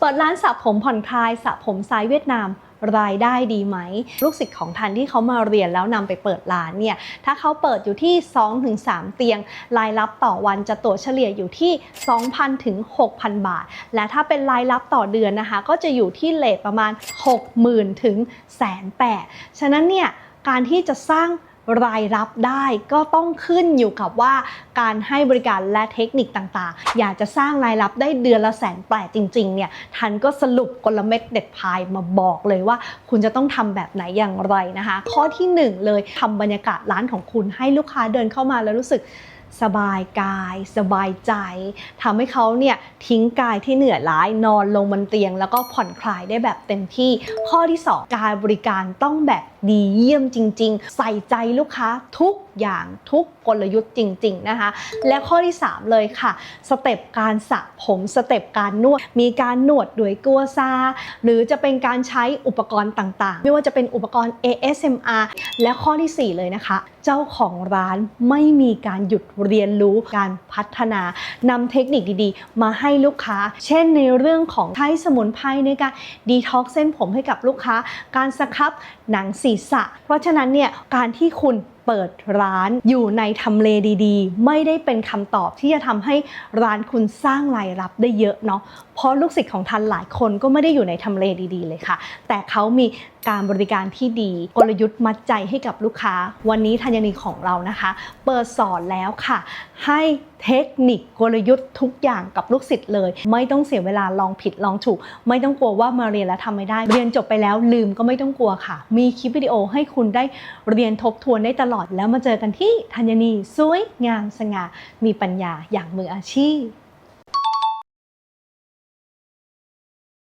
เปิดร้านสระผมผ่อนคลายสระผมสายเวียดนามรายได้ดีไหม ลูกศิษย์ของทันที่เขามาเรียนแล้วนำไปเปิดร้านเนี่ย ถ้าเขาเปิดอยู่ที่ 2-3 เตียง รายรับต่อวันจะตัวเฉลี่ยอยู่ที่ 2,000ถึง6,000 บาท และถ้าเป็นรายรับต่อเดือนนะคะ ก็จะอยู่ที่เลทประมาณ 60,000ถึงแสนแปดฉะนั้นเนี่ยการที่จะสร้าง รายรับได้ก็ต้องขึ้นอยู่กับว่าการให้บริการและเทคนิคต่างๆ อยากจะสร้างรายรับได้เดือนละแสนแปดจริงๆเนี่ยทันก็สรุปกลเม็ดเด็ดพายมาบอกเลยว่า คุณจะต้องทำแบบไหนอย่างไรนะคะ ข้อที่หนึ่งเลยทำบรรยากาศร้านของคุณให้ลูกค้าเดินเข้ามาแล้วรู้สึกสบายกาย สบายใจทำให้เขาเนี่ยทิ้งกายที่เหนื่อยล้ายนอนลงบนเตียง แล้วก็ผ่อนคลายได้แบบเต็มที่ ข้อที่ 2 การบริการต้องแบบดีเยี่ยมจริง ๆ ใส่ใจลูกค้าทุกอย่างทุกกลยุทธ์จริง ๆ นะคะ และข้อที่ 3 เลยค่ะ สเต็ปการสระผมสเต็ปการนวด มีการนวดด้วยกัวซา หรือจะเป็นการใช้อุปกรณ์ต่างๆ ไม่ว่าจะเป็นอุปกรณ์ ASMR และข้อทีสี่4 เลยนะคะ เจ้าของร้านไม่มีการหยุดเรียนรู้การพัฒนานำเทคนิคดีๆ มาให้ลูกค้า เช่นในเรื่องของใช้สมุนไพรในการดีท็อกเส้นผมให้กับลูกค้า การสครับหนังศีรษะ เพราะฉะนั้นเนี่ยการที่คุณเปิดร้านอยู่ในทำเลดีๆ ไม่ได้เป็นคำตอบที่จะทำให้ร้านคุณสร้างรายรับได้เยอะเนาะเพราะลูกศิษย์ของทันหลายคนก็ไม่ได้อยู่ในทำเลดีๆ เลยค่ะ แต่เขามีการบริการที่ดี กลยุทธ์มัดใจให้กับลูกค้า วันนี้ธัญนีของเรานะคะ เปิดสอนแล้วค่ะ ให้เทคนิคกลยุทธ์ทุกอย่างกับลูกศิษย์เลย ไม่ต้องเสียเวลาลองผิดลองถูก ไม่ต้องกลัวว่ามาเรียนแล้วทำไม่ได้ เรียนจบไปแล้วลืมก็ไม่ต้องกลัวค่ะ มีคลิปวิดีโอให้คุณได้เรียนทบทวนได้ตลอดแล้วมาเจอกันที่ธัญนีสวยงามสง่ามีปัญญาอย่างมืออาชีพ